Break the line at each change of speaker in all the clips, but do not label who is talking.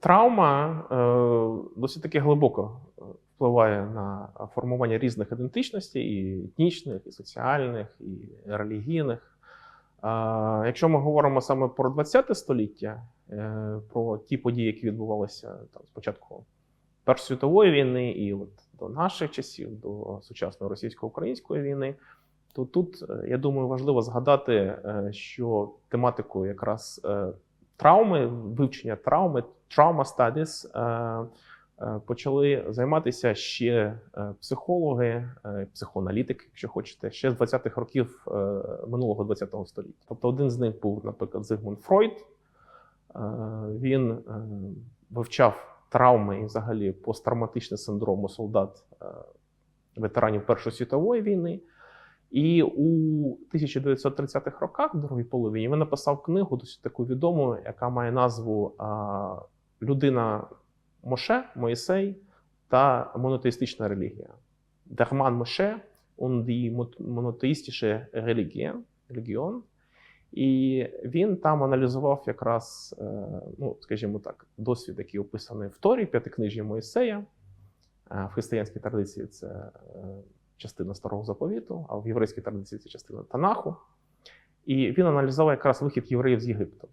Травма е, досить таки глибоко е, впливає на формування різних ідентичностей, і етнічних, і соціальних, і релігійних. Е, якщо ми говоримо саме про ХХ століття, про ті події, які відбувалися там спочатку Першої світової війни, і от до наших часів, до сучасної російсько-української війни, то тут е, я думаю важливо згадати, е, що тематикою якраз е, травми, вивчення травми, е, е, почали займатися ще психологи, психоаналітики, якщо хочете, ще з 20-х років минулого 20-го століття. Тобто один з них був, наприклад, Зигмунд Фройд. Він вивчав травми і взагалі посттравматичний синдром у солдат ветеранів Першої світової війни. І у 1930-х роках, в другій половині, він написав книгу, досить таку відому, яка має назву Людина Моше, Моїсей та монотеїстична релігія. Дерман Моше und die монотеїстische Religion. Religion. І він там аналізував якраз, е, ну, скажімо так, досвід, який описаний в Торі, п'ятикнижі Моїсея. Е, В християнській традиції це е, частина старого заповіту, а в єврейській традиції це частина Танаху. І він аналізував якраз вихід євреїв з Єгипту.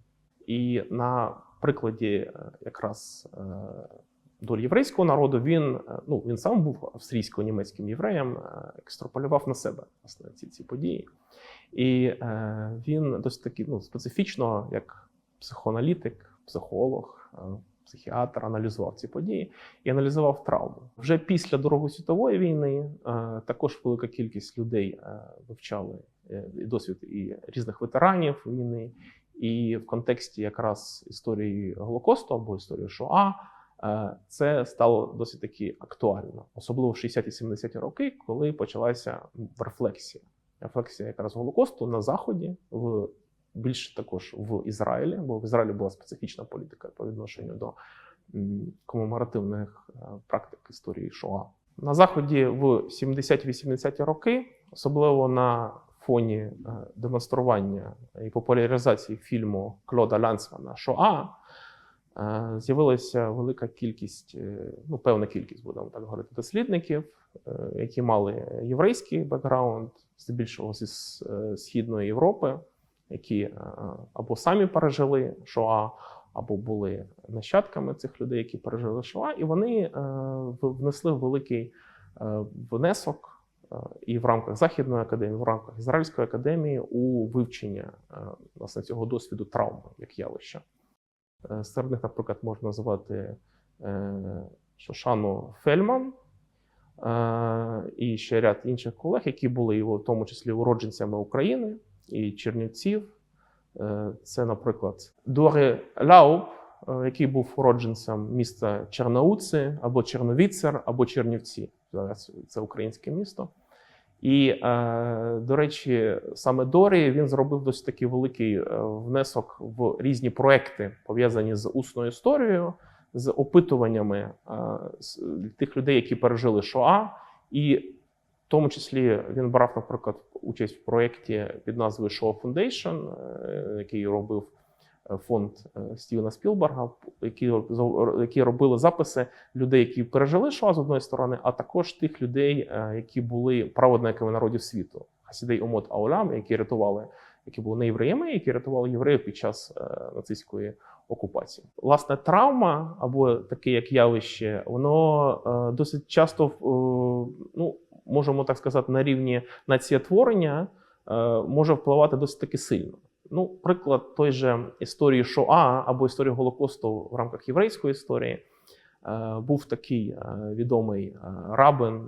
І на прикладі е, якраз е, долі єврейського народу він, е, ну, він сам був австрійсько-німецьким євреєм, екстраполював на себе власне, ці, ці події. І він досить таки ну, специфічно, як психоаналітик, психолог, психіатр, аналізував ці події і аналізував травму. Вже після Другої світової війни е, також велика кількість людей е, вивчали е, досвід і різних ветеранів війни, і в контексті якраз історії Голокосту або історії Шоа. Це стало досить таки актуально, особливо в 60-70-ті роки, коли почалася рефлексія. Рефлексія якраз Голокосту на Заході, в більше також в Ізраїлі, бо в Ізраїлі була специфічна політика по відношенню до комеморативних е, практик історії Шоа. На Заході в 70-80-ті роки, особливо на фоні е, демонстрування і популяризації фільму Клода Лянсмана Шоа, е, з'явилася велика кількість, ну певна кількість, будемо так говорити, дослідників, які мали єврейський бекграунд, здебільшого зі Східної Європи, які е, або самі пережили Шоа, або були нащадками цих людей, які пережили Шоа, і вони е, внесли великий е, внесок і в рамках Західної академії, в рамках Ізраїльської академії у вивчення власне цього досвіду травми як явища. Серед них, наприклад, можна назвати Шошану Фельман і ще ряд інших колег, які були і в тому числі уродженцями України і Чернівців. Е, Це, наприклад, Дори Лауб, е, який був уродженцем міста Черноуци, або Черновіцер, або Чернівці. Зараз це українське місто. І, е, до речі, саме Дорі він зробив досить такий великий внесок в різні проекти, пов'язані з усною історією, з опитуваннями тих людей, які пережили Шоа, і в тому числі він брав, наприклад, участь в проєкті під назвою Show Foundation, е, який робив е, фонд е, Стівена Спілберга, які, які робили записи людей, які пережили Шоа з одної сторони, а також тих людей, які були праведниками народів світу, Хасідей Умот Аулям, які рятували, які були не євреями, які рятували євреїв під час нацистської окупації. Власне, травма або таке як явище, воно досить часто, ну можемо так сказати, на рівні націєтворення е, може впливати досить таки сильно. Ну, приклад той же історії Шоа або історії Голокосту в рамках єврейської історії. Е, Був такий е, відомий рабин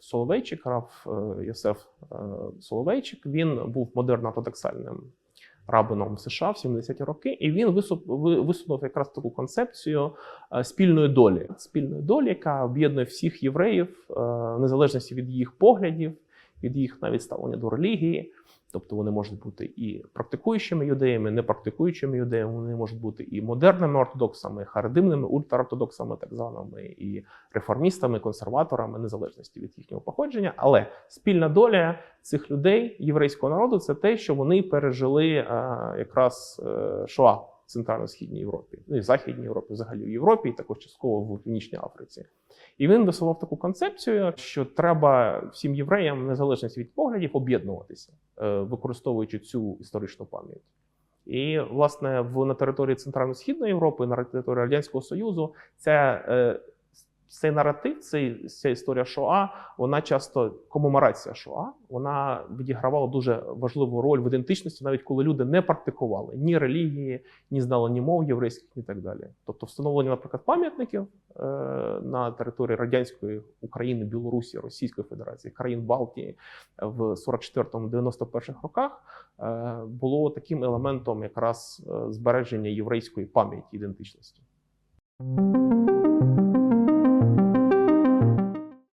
Соловейчик, раб Йосеф Соловейчик. Він був модерно-ортодоксальним рабином США в 70-ті роки, і він висунув якраз таку концепцію е, спільної долі, спільної долі, яка об'єднує всіх євреїв, е, в незалежності від їх поглядів, від їх навіть ставлення до релігії. Тобто вони можуть бути і практикуючими юдеями, не практикуючими юдеями, вони можуть бути і модерними ортодоксами, і харидимними, ультраортодоксами, так званими, і реформістами, консерваторами, незалежності від їхнього походження. Але спільна доля цих людей, єврейського народу, це те, що вони пережили е, якраз е, Шоа в центрально-східній Європі, ну і в Західній Європі, взагалі в Європі, і також частково в Північній Африці. І він висував таку концепцію, що треба всім євреям, незалежно від поглядів, об'єднуватися, е, використовуючи цю історичну пам'ять. І, власне, в на території Центрально-Східної Європи, на території Радянського Союзу, ця, цей наратив, цей, ця історія Шоа, вона часто комеморація Шоа, вона відігравала дуже важливу роль в ідентичності, навіть коли люди не практикували ні релігії, ні знали ні мов єврейських, і так далі. Тобто, встановлення, наприклад, пам'ятників е, на території радянської України, Білорусі, Російської Федерації, країн Балтії в 44-91 роках е, було таким елементом якраз е, збереження єврейської пам'яті ідентичності.